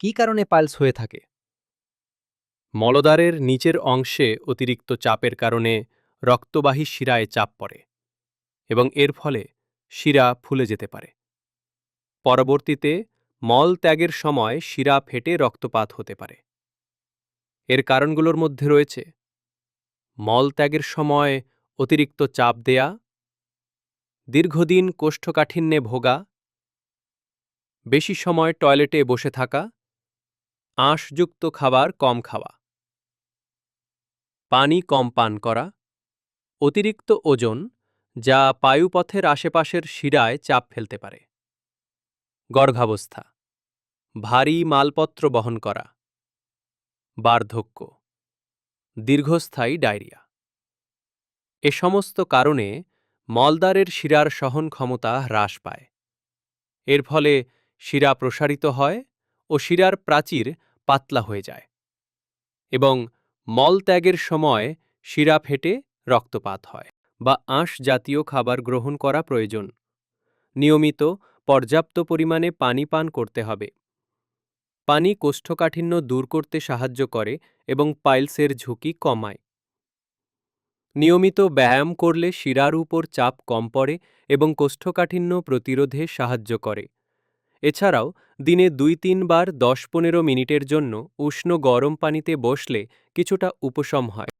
কী কারণে পাইলস হয়ে থাকে? মলদ্বারের নিচের অংশে অতিরিক্ত চাপের কারণে রক্তবাহী শিরায় চাপ পড়ে এবং এর ফলে শিরা ফুলে যেতে পারে। পরবর্তীতে মল ত্যাগের সময় শিরা ফেটে রক্তপাত হতে পারে। এর কারণগুলোর মধ্যে রয়েছে মল ত্যাগের সময় অতিরিক্ত চাপ দেয়া, দীর্ঘদিন কোষ্ঠকাঠিন্যে ভোগা, বেশি সময় টয়লেটে বসে থাকা আঁশযুক্ত খাবার কম খাওয়া। পানি কম পান করা। অতিরিক্ত ওজন, যা পায়ুপথের আশেপাশের শিরায় চাপ ফেলতে পারে। গর্ভাবস্থা, ভারী মালপত্র বহন করা। বার্ধক্য, দীর্ঘস্থায়ী ডায়রিয়া। এ সমস্ত কারণে মলদ্বারের শিরার সহন ক্ষমতা হ্রাস পায়। এর ফলে শিরা প্রসারিত হয় ও শিরার প্রাচীর পাতলা হয়ে যায় এবং মল ত্যাগের সময় শিরা ফেটে রক্তপাত হয় বা আঁশ জাতীয় খাবার গ্রহণ করা প্রয়োজন। নিয়মিত পর্যাপ্ত পরিমাণে পানি পান করতে হবে। পানি কোষ্ঠকাঠিন্য দূর করতে সাহায্য করে এবং পাইলসের ঝুঁকি কমায়। নিয়মিত ব্যায়াম করলে শিরার উপর চাপ কম পড়ে এবং কোষ্ঠকাঠিন্য প্রতিরোধে সাহায্য করে। এছাড়াও, দিনে দুই তিনবার দশ পনেরো মিনিটের জন্য উষ্ণ গরম পানিতে বসলে কিছুটা উপশম হয়।